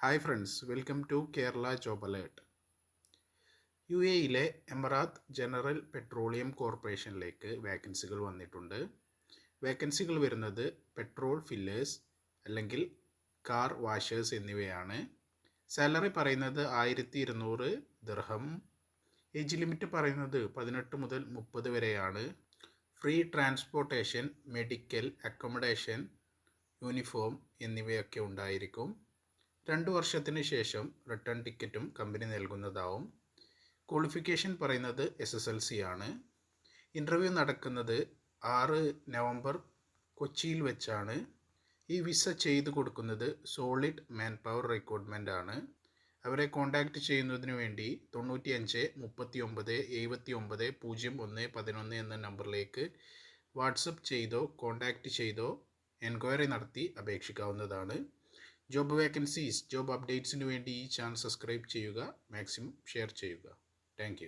Hi friends welcome to Kerala job alert U എയിലെ Emarat general petroleum കോർപ്പറേഷനിലേക്ക് വേക്കൻസികൾ വന്നിട്ടുണ്ട്. വേക്കൻസികൾ വരുന്നത് പെട്രോൾ ഫില്ലേഴ്സ് അല്ലെങ്കിൽ കാർ വാഷേഴ്സ് എന്നിവയാണ്. സാലറി പറയുന്നത് ആയിരത്തി ഇരുന്നൂറ് ദിർഹം. ഏജ് ലിമിറ്റ് പറയുന്നത് പതിനെട്ട് മുതൽ മുപ്പത് വരെയാണ്. Free transportation medical accommodation uniform എന്നിവയൊക്കെ ഉണ്ടായിരിക്കും. രണ്ട് വർഷത്തിന് ശേഷം റിട്ടേൺ ടിക്കറ്റും കമ്പനി നൽകുന്നതാവും. ക്വാളിഫിക്കേഷൻ പറയുന്നത് എസ് എസ് എൽ സി ആണ്. ഇന്റർവ്യൂ നടക്കുന്നത് ആറ് നവംബർ കൊച്ചിയിൽ വെച്ചാണ്. ഈ വിസ ചെയ്തു കൊടുക്കുന്നത് സോളിഡ് മാൻ പവർ റിക്രൂട്ട്മെന്റ് ആണ്. അവരെ കോൺടാക്റ്റ് ചെയ്യുന്നതിന് വേണ്ടി തൊണ്ണൂറ്റി അഞ്ച് മുപ്പത്തി ഒമ്പത് എഴുപത്തി ഒമ്പത് പൂജ്യം ഒന്ന് പതിനൊന്ന് എന്ന നമ്പറിലേക്ക് വാട്സപ്പ് ചെയ്തോ കോൺടാക്റ്റ് ചെയ്തോ എൻക്വയറി നടത്തി അപേക്ഷിക്കാവുന്നതാണ്. ജോബ് വേക്കൻസീസ് ജോബ് അപ്ഡേറ്റ്സിന് വേണ്ടി ഈ ചാനൽ സബ്സ്ക്രൈബ് ചെയ്യുക മാക്സിമം ഷെയർ ചെയ്യുക. താങ്ക്